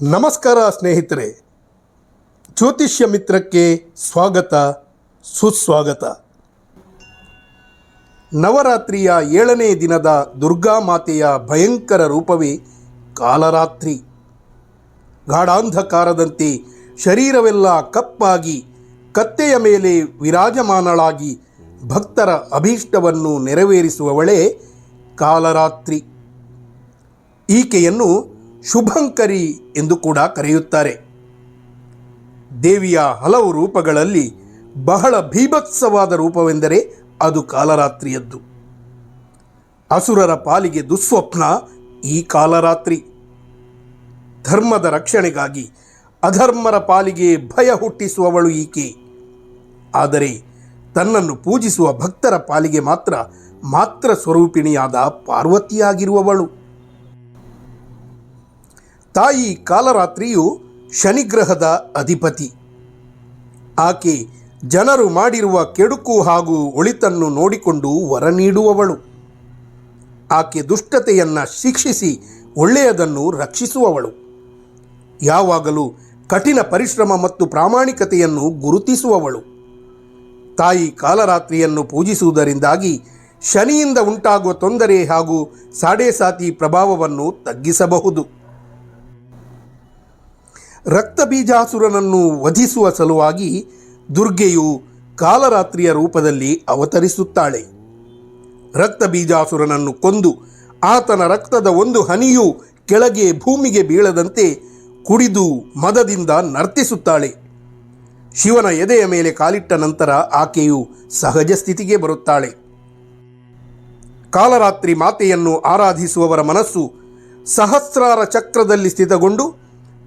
ನಮಸ್ಕಾರ ಸ್ನೇಹಿತರೆ. ಜ್ಯೋತಿಷ್ಯ ಮಿತ್ರಕ್ಕೆ ಸ್ವಾಗತ, ಸುಸ್ವಾಗತ. ನವರಾತ್ರಿಯ ಏಳನೇ ದಿನದ ದುರ್ಗಾ ಮಾತೆಯ ಭಯಂಕರ ರೂಪವೇ ಕಾಲರಾತ್ರಿ. ಗಾಢಾಂಧಕಾರದಂತೆ ಶರೀರವೆಲ್ಲ ಕಪ್ಪಾಗಿ, ಕತ್ತೆಯ ಮೇಲೆ ವಿರಾಜಮಾನಳಾಗಿ ಭಕ್ತರ ಅಭೀಷ್ಟವನ್ನು ನೆರವೇರಿಸುವವಳೇ ಕಾಲರಾತ್ರಿ. ಈಕೆಯನ್ನು ಶುಭಂಕರಿ ಎಂದು ಕೂಡ ಕರೆಯುತ್ತಾರೆ. ದೇವಿಯ ಹಲವು ರೂಪಗಳಲ್ಲಿ ಬಹಳ ಭೀಭತ್ಸವಾದ ರೂಪವೆಂದರೆ ಅದು ಕಾಲರಾತ್ರಿಯದ್ದು. ಅಸುರರ ಪಾಲಿಗೆ ದುಸ್ವಪ್ನ ಈ ಕಾಲರಾತ್ರಿ. ಧರ್ಮದ ರಕ್ಷಣೆಗಾಗಿ ಅಧರ್ಮರ ಪಾಲಿಗೆ ಭಯ ಹುಟ್ಟಿಸುವವಳು ಈಕೆ. ಆದರೆ ತನ್ನನ್ನು ಪೂಜಿಸುವ ಭಕ್ತರ ಪಾಲಿಗೆ ಮಾತ್ರ ಮಾತ್ರ ಸ್ವರೂಪಿಣಿಯಾದ ಪಾರ್ವತಿಯಾಗಿರುವವಳು. ತಾಯಿ ಕಾಲರಾತ್ರಿಯು ಶನಿಗ್ರಹದ ಅಧಿಪತಿ. ಆಕೆ ಜನರು ಮಾಡಿರುವ ಕೆಡುಕು ಹಾಗೂ ಒಳಿತನ್ನು ನೋಡಿಕೊಂಡು ವರ ನೀಡುವವಳು. ಆಕೆ ದುಷ್ಟತೆಯನ್ನು ಶಿಕ್ಷಿಸಿ ಒಳ್ಳೆಯದನ್ನು ರಕ್ಷಿಸುವವಳು. ಯಾವಾಗಲೂ ಕಠಿಣ ಪರಿಶ್ರಮ ಮತ್ತು ಪ್ರಾಮಾಣಿಕತೆಯನ್ನು ಗುರುತಿಸುವವಳು. ತಾಯಿ ಕಾಲರಾತ್ರಿಯನ್ನು ಪೂಜಿಸುವುದರಿಂದಾಗಿ ಶನಿಯಿಂದ ಉಂಟಾಗುವ ತೊಂದರೆ ಹಾಗೂ ಸಾಡೇಸಾತಿ ಪ್ರಭಾವವನ್ನು ತಗ್ಗಿಸಬಹುದು. ರಕ್ತಬೀಜಾಸುರನನ್ನು ವಧಿಸುವ ಸಲುವಾಗಿ ದುರ್ಗೆಯು ಕಾಲರಾತ್ರಿಯ ರೂಪದಲ್ಲಿ ಅವತರಿಸುತ್ತಾಳೆ. ರಕ್ತಬೀಜಾಸುರನನ್ನು ಕೊಂದು ಆತನ ರಕ್ತದ ಒಂದು ಹನಿಯು ಕೆಳಗೆ ಭೂಮಿಗೆ ಬೀಳದಂತೆ ಕುಡಿದು ಮದದಿಂದ ನರ್ತಿಸುತ್ತಾಳೆ. ಶಿವನ ಎದೆಯ ಮೇಲೆ ಕಾಲಿಟ್ಟ ನಂತರ ಆಕೆಯು ಸಹಜ ಸ್ಥಿತಿಗೆ ಬರುತ್ತಾಳೆ. ಕಾಲರಾತ್ರಿ ಮಾತೆಯನ್ನು ಆರಾಧಿಸುವವರ ಮನಸ್ಸು ಸಹಸ್ರಾರ ಚಕ್ರದಲ್ಲಿ ಸ್ಥಿತಗೊಂಡು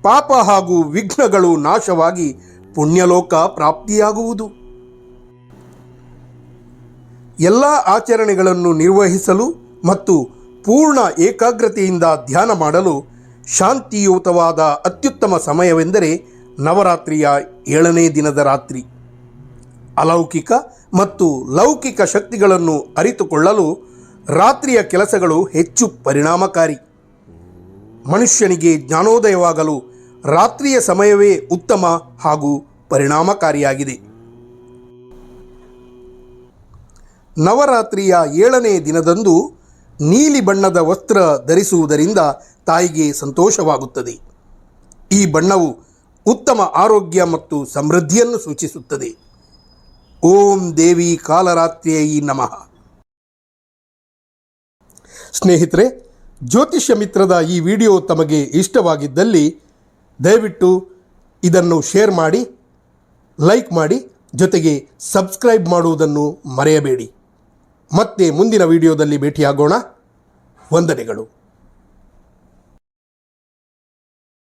ಪಾಪ ಹಾಗೂ ವಿಘ್ನಗಳು ನಾಶವಾಗಿ ಪುಣ್ಯಲೋಕ ಪ್ರಾಪ್ತಿಯಾಗುವುದು. ಎಲ್ಲ ಆಚರಣೆಗಳನ್ನು ನಿರ್ವಹಿಸಲು ಮತ್ತು ಪೂರ್ಣ ಏಕಾಗ್ರತೆಯಿಂದ ಧ್ಯಾನ ಮಾಡಲು ಶಾಂತಿಯುತವಾದ ಅತ್ಯುತ್ತಮ ಸಮಯವೆಂದರೆ ನವರಾತ್ರಿಯ ಏಳನೇ ದಿನದ ರಾತ್ರಿ. ಅಲೌಕಿಕ ಮತ್ತು ಲೌಕಿಕ ಶಕ್ತಿಗಳನ್ನು ಅರಿತುಕೊಳ್ಳಲು ರಾತ್ರಿಯ ಕೆಲಸಗಳು ಹೆಚ್ಚು ಪರಿಣಾಮಕಾರಿ. ಮನುಷ್ಯನಿಗೆ ಜ್ಞಾನೋದಯವಾಗಲು ರಾತ್ರಿಯ ಸಮಯವೇ ಉತ್ತಮ ಹಾಗೂ ಪರಿಣಾಮಕಾರಿಯಾಗಿದೆ. ನವರಾತ್ರಿಯ ಏಳನೇ ದಿನದಂದು ನೀಲಿ ಬಣ್ಣದ ವಸ್ತ್ರ ಧರಿಸುವುದರಿಂದ ತಾಯಿಗೆ ಸಂತೋಷವಾಗುತ್ತದೆ. ಈ ಬಣ್ಣವು ಉತ್ತಮ ಆರೋಗ್ಯ ಮತ್ತು ಸಮೃದ್ಧಿಯನ್ನು ಸೂಚಿಸುತ್ತದೆ. ಓಂ ದೇವಿ ಕಾಲರಾತ್ರಿಯೈ ನಮಃ. ಸ್ನೇಹಿತರೆ, ಜ್ಯೋತಿಷ್ಯ ಮಿತ್ರದ ಈ ವಿಡಿಯೋ ತಮಗೆ ಇಷ್ಟವಾಗಿದ್ದಲ್ಲಿ ದಯವಿಟ್ಟು ಇದನ್ನು ಶೇರ್ ಮಾಡಿ, ಲೈಕ್ ಮಾಡಿ, ಜೊತೆಗೆ ಸಬ್ಸ್ಕ್ರೈಬ್ ಮಾಡುವುದನ್ನು ಮರೆಯಬೇಡಿ. ಮತ್ತೆ ಮುಂದಿನ ವಿಡಿಯೋದಲ್ಲಿ ಭೇಟಿಯಾಗೋಣ. ವಂದನೆಗಳು.